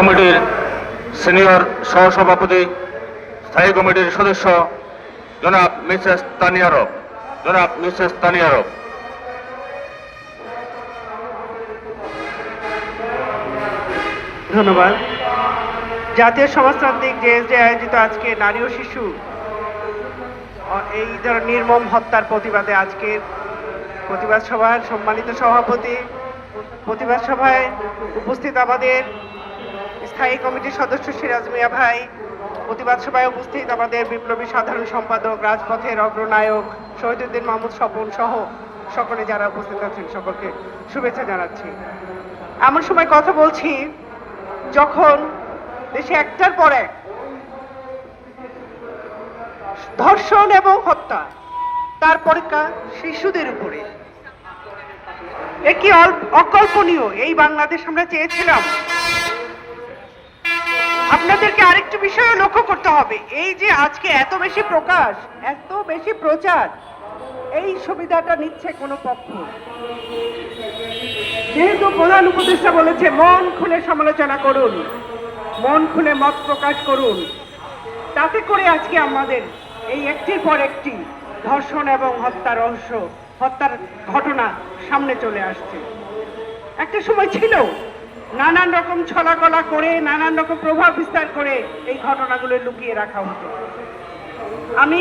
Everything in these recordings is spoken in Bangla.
কমিটির সিনিয়র সহসভাপতি, স্থায়ী কমিটির সদস্য জনাব মিসেস তানিয়ারব জনাব মিসেস তানিয়ারব ধন্যবাদ। জাতীয় সমাজতান্ত্রিক জেএসডি আয়োজিত আজকে নারী ও শিশু এই ধরনের নির্মম হত্যার প্রতিবাদে আজকের প্রতিবাদ সভার সম্মানিত সভাপতি, প্রতিবাদ সভায় উপস্থিত আমাদের স্থায়ী কমিটির সদস্য সিরাজ মিয়া ভাই। প্রতিবাদ সভায় উপস্থিত আমাদের বিপ্লবী সাধারণ সম্পাদক, রাজপথের অগ্রনায়ক শহীদুদ্দিন মাহমুদ স্বপন সহ সকলে যারা উপস্থিত আছেন সকলকে শুভেচ্ছা জানাচ্ছি। এমন সময় কথা বলছি, যখন দেশে একটার পর এক ধর্ষণ এবং হত্যা, তার পরীক্ষা শিশুদের উপরে। এ কি অকল্পনীয়? এই বাংলাদেশ আমরা চেয়েছিলাম আপনাদেরকে আরেকটু বিষয় লক্ষ্য করতে হবে। এই যে আজকে এত বেশি প্রকাশ, এত বেশি প্রচার, এই সুবিধাটা নিচ্ছে কোনো পক্ষ। যেহেতু প্রধান উপদেষ্টা বলেছে, মন খুলে সমালোচনা করুন, মন খুলে মত প্রকাশ করুন। তাতে করে আজকে আমাদের এই একটির পর একটি ধর্ষণ এবং হত্যা রহস্য, হত্যার ঘটনা সামনে চলে আসছে। একটা সময় ছিল নানান রকম ছলাকলা করে, নানান রকম প্রভাব বিস্তার করে এই ঘটনাগুলো লুকিয়ে রাখা হতো। আমি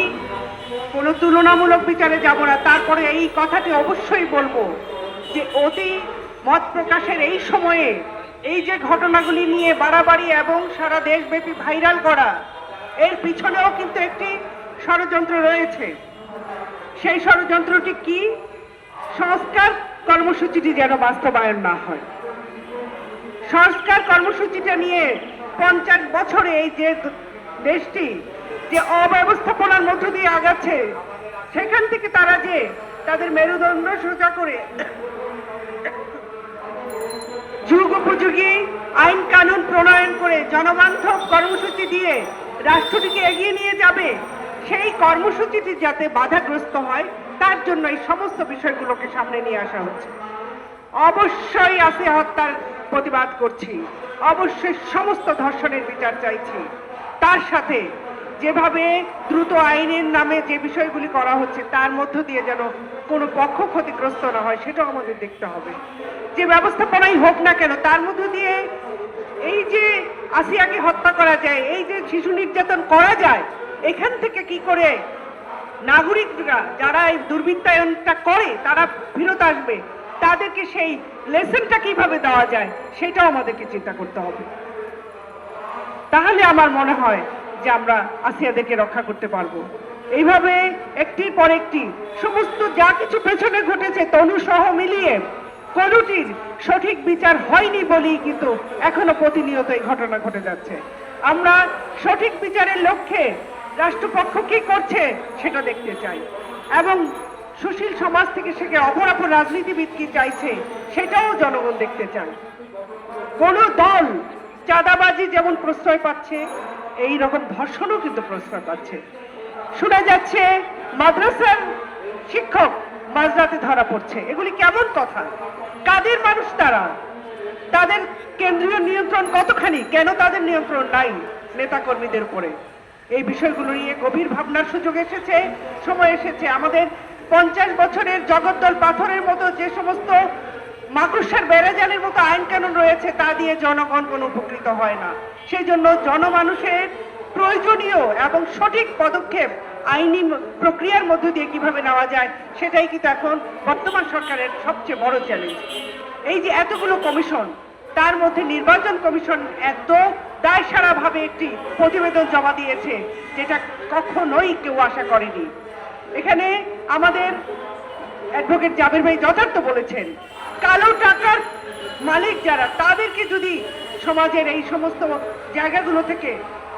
কোনো তুলনামূলক বিচারে যাব না, তারপরে এই কথাটি অবশ্যই বলব যে অতি মত প্রকাশের এই সময়ে এই যে ঘটনাগুলি নিয়ে বাড়াবাড়ি এবং সারা দেশব্যাপী ভাইরাল করা, এর পিছনেও কিন্তু একটি ষড়যন্ত্র রয়েছে। সেই ষড়যন্ত্রটি কি? সংস্কার কর্মসূচিটি যেন বাস্তবায়ন না হয়। সংস্কার কর্মসূচিটা নিয়ে পঞ্চাশ বছরে এই যে দেশটি যে অব্যবস্থাপনার মধ্য দিয়ে আগাচ্ছে, সেখান থেকে তারা যে তাদের মেরুদণ্ড সোজা করে যুগ উপযোগী আইন কানুন প্রণয়ন করে জনবান্ধব কর্মসূচি দিয়ে রাষ্ট্রটিকে এগিয়ে নিয়ে যাবে, সেই কর্মসূচিটি যাতে বাধাগ্রস্ত হয়, তার জন্য এই সমস্ত বিষয়গুলোকে সামনে নিয়ে আসা হচ্ছে। অবশ্যই আসিয়া হত্যার প্রতিবাদ করছি। অবশ্যই সমস্ত ধর্ষণের বিচার চাইছি। তার সাথে যেভাবে দ্রুত আইনের নামে যে বিষয়গুলি করা হচ্ছে, তার মধ্য দিয়ে যেন কোনো পক্ষ ক্ষতিগ্রস্ত না হয়, সেটাও আমাদের দেখতে হবে। যে ব্যবস্থাপনাই হোক না কেন, তার মধ্য দিয়ে এই যে আসিয়াকে হত্যা করা যায়, এই যে শিশু নির্যাতন করা যায়, এখান থেকে কি করে নাগরিকরা যারা এই দুর্বৃত্তায়নটা করে, তারা ফেরত আসবে? তাদেরকে সেই লেসনটা কীভাবে দেওয়া যায়, সেটাও আমাদেরকে চিন্তা করতে হবে। তাহলে আমার মনে হয় যে আমরা আসিয়াদেরকে রক্ষা করতে পারব। এইভাবে একটির পর একটি সমস্ত যা কিছু পেছনে ঘটেছে, তনু সহ মিলিয়ে কোনটির সঠিক বিচার হয়নি বলেই কিন্তু এখনও প্রতিনিয়ত এই ঘটনা ঘটে যাচ্ছে। আমরা সঠিক বিচারের লক্ষ্যে রাষ্ট্রপক্ষ কি করছে, সেটা দেখতে চাই। এবং সুশীল সমাজ থেকে সেকে অপরাপর রাজনীতিবিদ কি চাইছে, সেটাও জনগণ দেখতে চায়। কোন দল চাঁদাবাজি যেমন প্রশ্রয় পাচ্ছে, এই রকম ধর্ষণও কিন্তু প্রশ্রয় পাচ্ছে। শোনা যাচ্ছে, মাদ্রাসার শিক্ষক মাঝরাতে ধরা পড়ছে। এগুলি কেমন কথা? কাদের মানুষ তারা? তাদের কেন্দ্রীয় নিয়ন্ত্রণ কতখানি? কেন তাদের নিয়ন্ত্রণ নাই নেতাকর্মীদের উপরে? এই বিষয়গুলো নিয়ে গভীর ভাবনার সুযোগ এসেছে, সময় এসেছে। আমাদের পঞ্চাশ বছরের জগদ্দল পাথরের মতো যে সমস্ত মাকড়সার বেড়াজালের মতো আইন কানুন রয়েছে, তা দিয়ে জনগণ কোনো উপকৃত হয় না। সেই জন্য জনমানুষের প্রয়োজনীয় এবং সঠিক পদক্ষেপ আইনি প্রক্রিয়ার মধ্য দিয়ে কীভাবে নেওয়া যায়, সেটাই কিন্তু এখন বর্তমান সরকারের সবচেয়ে বড় চ্যালেঞ্জ এই যে এতগুলো কমিশন, তার মধ্যে নির্বাচন কমিশন এত দায়সারাভাবে একটি প্রতিবেদন জমা দিয়েছে, যেটা কখনোই কেউ আশা করেনি। এখানে আমাদের অ্যাডভোকেট জাবের ভাই যথার্থ বলেছেন, কালো টাকার মালিক যারা, তাদেরকে যদি সমাজের এই সমস্ত জায়গাগুলো থেকে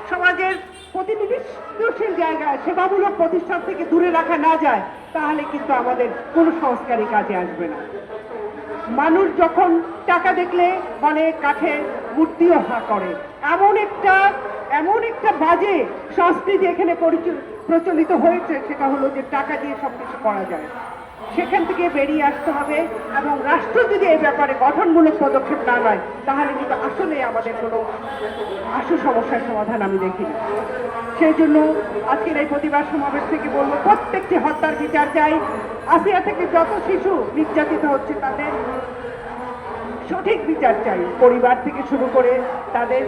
সমাজের প্রতিনিধিত্বশীল জায়গা, সেবামূলক প্রতিষ্ঠান থেকে দূরে রাখা না যায়, তাহলে কিন্তু আমাদের কোনো সংস্কারই কাজে আসবে না। মানুষ যখন টাকা দেখলে বলে কাঠে মূর্তিও হা করে। এমন একটা এমন একটা বাজে সংস্কৃতি এখানে পরিচ- প্রচলিত হয়েছে, সেটা হলো যে টাকা দিয়ে সব কিছু করা যায়। সেখান থেকে বেরিয়ে আসতে হবে এবং রাষ্ট্র যদি এই ব্যাপারে গঠনমূলক পদক্ষেপ না নেয়, তাহলে কিন্তু আসলে আমাদের কোনো আশু সমস্যার সমাধান আমি দেখিনি। সেই জন্য আজকের এই প্রতিবাদ সমাবেশ থেকে বলব, প্রত্যেকটি হত্যার বিচার চাই। আসিয়া থেকে যত শিশু নির্যাতিত হচ্ছে তাদের সঠিক বিচার চাই। পরিবার থেকে শুরু করে তাদের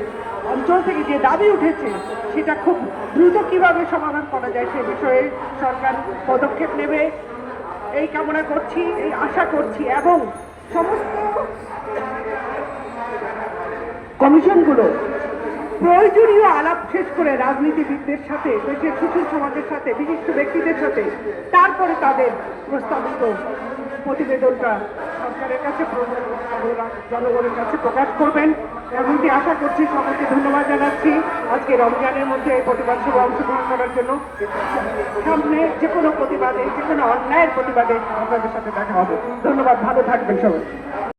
অঞ্চল থেকে যে দাবি উঠেছে, সেটা খুব দ্রুত কীভাবে সমাধান করা যায় সে বিষয়ে সরকার পদক্ষেপ নেবে। এই কামনা করছি, এই আশা করছি এবং সমস্ত কমিশনগুলো প্রয়োজনীয় আলাপ শেষ করে রাজনীতিবিদদের সাথে, দেশের সুশীল সমাজের সাথে, বিশিষ্ট ব্যক্তিদের সাথে, তারপরে তাদের প্রস্তাবিত প্রতিবেদনটা সরকারের কাছে জনগণের কাছে প্রকাশ করবেন। এমনটি আশা করছি সকলকে ধন্যবাদ জানাচ্ছি। আজকে রমজানের মধ্যে এই প্রতিবাদ সভা অংশগ্রহণ করার জন্য। সামনে যে কোনো প্রতিবাদে, যে কোনো অন্যায়ের প্রতিবাদে আপনাদের সাথে দেখা হবে। ধন্যবাদ, ভালো থাকবেন সবাই।